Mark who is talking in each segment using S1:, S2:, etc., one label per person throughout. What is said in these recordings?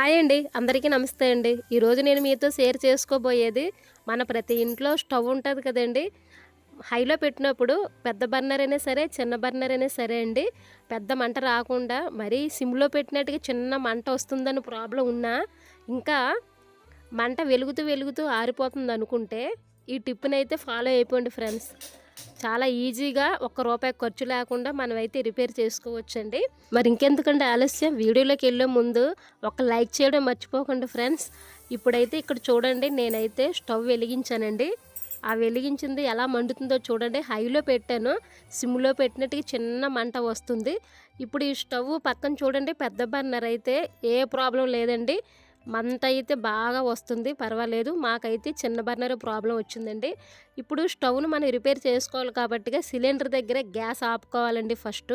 S1: Hi అండి అందరికీ నమస్తే అండి. ఈరోజు నేను మీతో షేర్ చేసుకోబోయేది మన ప్రతి ఇంట్లో స్టవ్ ఉంటుంది కదండి. హైలో పెట్టినప్పుడు పెద్ద బర్నర్ అయినా సరే చిన్న బర్నర్ అయినా సరే అండి పెద్ద మంట రాకుండా మరీ సిమ్లో పెట్టినట్టుగా చిన్న మంట వస్తుందని ప్రాబ్లం ఉన్నా ఇంకా మంట వెలుగుతూ వెలుగుతూ ఆరిపోతుంది అనుకుంటే ఈ టిప్ని అయితే ఫాలో అయిపోండి ఫ్రెండ్స్. చాలా ఈజీగా ఒక్క రూపాయి ఖర్చు లేకుండా మనమైతే రిపేర్ చేసుకోవచ్చండి. మరి ఇంకెందుకంటే ఆలస్యం? వీడియోలోకి వెళ్ళే ముందు ఒక లైక్ చేయడం మర్చిపోకండి ఫ్రెండ్స్. ఇప్పుడైతే ఇక్కడ చూడండి నేనైతే స్టవ్ వెలిగించానండి. ఆ వెలిగించింది ఎలా మండుతుందో చూడండి. హైలో పెట్టాను సిమ్లో పెట్టినట్టుగా చిన్న మంట వస్తుంది. ఇప్పుడు ఈ స్టవ్ పక్కన చూడండి పెద్ద బర్నర్ అయితే ఏ ప్రాబ్లం లేదండి. మంట అయితే బాగా వస్తుంది పర్వాలేదు. మాకైతే చిన్న బర్నర్ ప్రాబ్లం వచ్చిందండి. ఇప్పుడు స్టవ్ను మనం రిపేర్ చేసుకోవాలి కాబట్టి సిలిండర్ దగ్గర గ్యాస్ ఆపుకోవాలండి ఫస్ట్.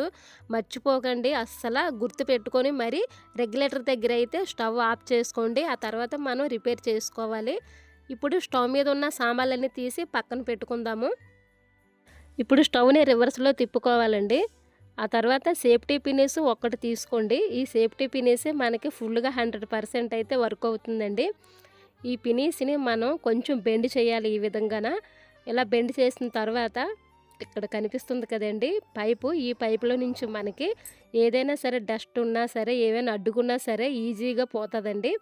S1: మర్చిపోకండి అస్సలు గుర్తు పెట్టుకొని మరి రెగ్యులేటర్ దగ్గర అయితే స్టవ్ ఆఫ్ చేసుకోండి. ఆ తర్వాత మనం రిపేర్ చేసుకోవాలి. ఇప్పుడు స్టవ్ మీద ఉన్న సామాన్లన్నీ తీసి పక్కన పెట్టుకుందాము. ఇప్పుడు స్టవ్ని రివర్స్లో తిప్పుకోవాలండి. ఆ తర్వాత సేఫ్టీ పినేస్ ఒక్కటి తీసుకోండి. ఈ సేఫ్టీ పినేసే మనకి ఫుల్గా హండ్రెడ్ పర్సెంట్ అయితే వర్క్ అవుతుందండి. ఈ పినీస్ని మనం కొంచెం బెండ్ చేయాలి ఈ విధంగాన. ఇలా బెండ్ చేసిన తర్వాత ఇక్కడ కనిపిస్తుంది కదండి పైపు. ఈ పైపులో నుంచి మనకి ఏదైనా సరే డస్ట్ ఉన్నా సరే ఏమైనా అడ్డుకున్నా సరే ఈజీగా పోతుందండి.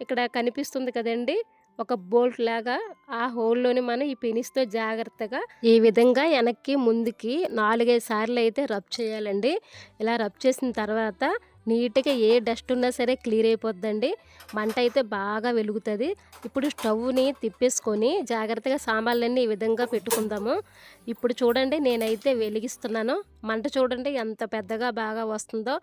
S1: ఇక్కడ కనిపిస్తుంది కదండి ఒక బోల్ట్ లాగా ఆ హోల్లోని మనం ఈ పెనిస్తో జాగ్రత్తగా ఈ విధంగా వెనక్కి ముందుకి నాలుగైదు సార్లు అయితే రబ్ చేయాలండి. ఇలా రబ్ చేసిన తర్వాత నీట్గా ఏ డస్ట్ ఉన్నా సరే క్లియర్ అయిపోద్దండి. మంట అయితే బాగా వెలుగుతుంది. ఇప్పుడు స్టవ్ని తిప్పేసుకొని జాగ్రత్తగా సామాన్లన్నీ ఈ విధంగా పెట్టుకుందాము. ఇప్పుడు చూడండి నేనైతే వెలిగిస్తున్నాను. మంట చూడండి ఎంత పెద్దగా బాగా వస్తుందో.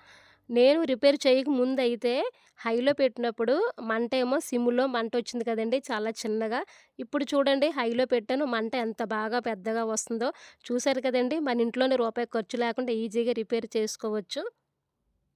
S1: నేను రిపేర్ చేయక ముందు అయితే హైలో పెట్టినప్పుడు మంట ఏమో సిమ్లో మంట వచ్చింది కదండి చాలా చిన్నగా. ఇప్పుడు చూడండి హైలో పెట్టాను మంట ఎంత బాగా పెద్దగా వస్తుందో. చూసారు కదండి మన ఇంట్లోనే రూపాయి ఖర్చు లేకుండా ఈజీగా రిపేర్ చేసుకోవచ్చు.